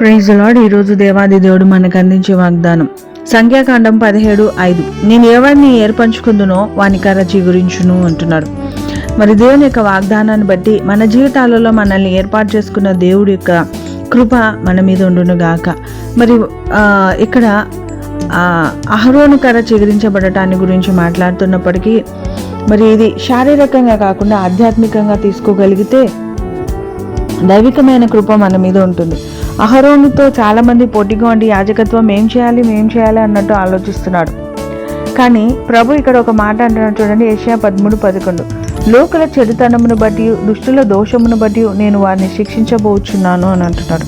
Praise lord ఈరోజు దేవాది దేవుడు మనకు అందించే వాగ్దానం. సంఖ్యాకాండం పదిహేడు ఐదు. నేను ఎవరిని ఏర్పంచుకుందునో వాని కర్ర చిగురించును అంటున్నాడు. మరి దేవుని యొక్క వాగ్దానాన్ని బట్టి మన జీవితాలలో మనల్ని ఏర్పాటు చేసుకున్న దేవుడి యొక్క కృప మన మీద ఉండును గాక. మరి ఇక్కడ అహరోను కర్ర చిగురించబడటాన్ని గురించి మాట్లాడుతున్నప్పటికీ మరి ఇది శారీరకంగా కాకుండా ఆధ్యాత్మికంగా తీసుకోగలిగితే దైవికమైన కృప మన మీద ఉంటుంది. అహరోనుతో చాలామంది పోటీగా ఉండి యాజకత్వం ఏం చేయాలి ఏం చేయాలి అన్నట్టు ఆలోచిస్తున్నాడు. కానీ ప్రభు ఇక్కడ ఒక మాట అంటున్నాడు చూడండి ఏషియా పదమూడు పదకొండు. లోకల చెడుతనమును బట్టి దుష్టుల దోషమును బట్టి నేను వారిని శిక్షించబోచున్నాను అని అంటున్నాడు.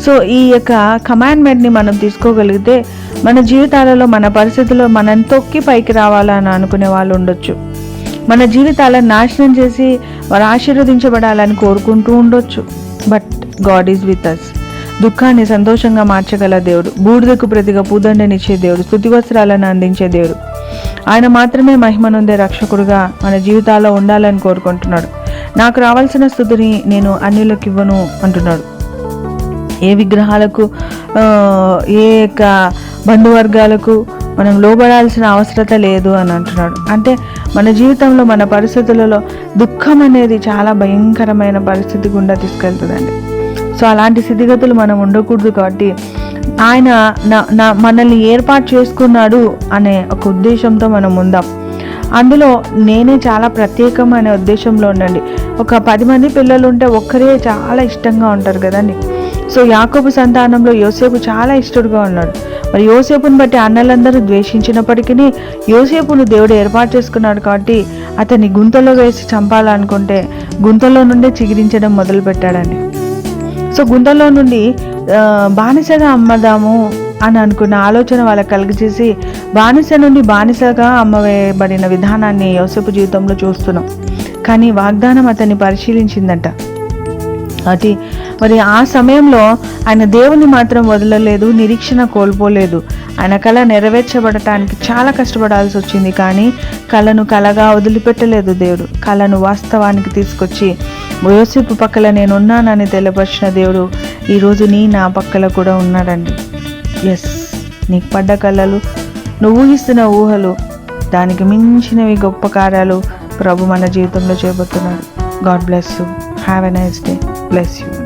సో ఈ యొక్క కమాండ్మెంట్ని మనం తీసుకోగలిగితే మన జీవితాలలో మన పరిస్థితుల్లో మనం తొక్కి పైకి రావాలని అనుకునే వాళ్ళు ఉండొచ్చు. మన జీవితాలను నాశనం చేసి వారు ఆశీర్వదించబడాలని కోరుకుంటూ ఉండొచ్చు. But God is with us దుఃఖాన్ని సంతోషంగా మార్చగల దేవుడు. బూడిదకు ప్రతిగా పూదండనిచ్చే దేవుడు. స్థుతివస్త్రాలను అందించే దేవుడు. ఆయన మాత్రమే మహిమనుందే రక్షకుడుగా మన జీవితాల్లో ఉండాలని కోరుకుంటున్నాడు. నాకు రావాల్సిన స్థుతిని నేను అన్యులకు ఇవ్వను అంటున్నాడు. ఏ విగ్రహాలకు ఏ యొక్క బంధువర్గాలకు మనం లోబడాల్సిన అవసరత లేదు అని అంటున్నాడు. అంటే మన జీవితంలో మన పరిస్థితులలో దుఃఖం అనేది చాలా భయంకరమైన పరిస్థితి గుండా తీసుకెళ్తుందండి. సో అలాంటి స్థితిగతులు మనం ఉండకూడదు కాబట్టి ఆయన నా- మనల్ని ఏర్పాటు చేసుకున్నాడు అనే ఒక ఉద్దేశంతో మనం ఉందాం. అందులో నేనే చాలా ప్రత్యేకం అనే ఉద్దేశంలో ఉండండి. ఒక పది మంది పిల్లలు ఉంటే ఒక్కరే చాలా ఇష్టంగా ఉంటారు కదండి. సో యాకోబు సంతానంలో యోసేపు చాలా ఇష్టడుగా ఉన్నాడు. మరి యోసేపుని బట్టి అన్నలందరూ ద్వేషించినప్పటికీ యోసేపును దేవుడు ఏర్పాటు చేసుకున్నాడు కాబట్టి అతన్ని గుంతలో వేసి చంపాలనుకుంటే గుంతలో నుండే చిగిరించడం మొదలు పెట్టాడండి సో గుంతలో నుండి బానిసగా అమ్మదాము అని అనుకున్న ఆలోచన వాళ్ళకి కలిగజేసి బానిస నుండి బానిసగా అమ్మవేయబడిన విధానాన్ని యోసేపు జీవితంలో చూస్తున్నాం. కానీ వాగ్దానం అతన్ని పరిశీలించిందంట. అది మరి ఆ సమయంలో ఆయన దేవుని మాత్రం వదలలేదు నిరీక్షణ కోల్పోలేదు. ఆయన కళ నెరవేర్చబడటానికి చాలా కష్టపడాల్సి వచ్చింది కానీ కళను కలగా వదిలిపెట్టలేదు దేవుడు. కళను వాస్తవానికి తీసుకొచ్చి యోసేపు పక్కల నేను ఉన్నానని తెలియపరిచిన దేవుడు ఈరోజు నీ నా పక్కల కూడా ఉన్నాడండి. ఎస్ నీకు పడ్డ కళలు నువ్వు ఊహిస్తున్న ఊహలు దానికి మించినవి గొప్ప కార్యాలు ప్రభు మన జీవితంలో చేయబోతున్నాడు God bless you have a nice day bless you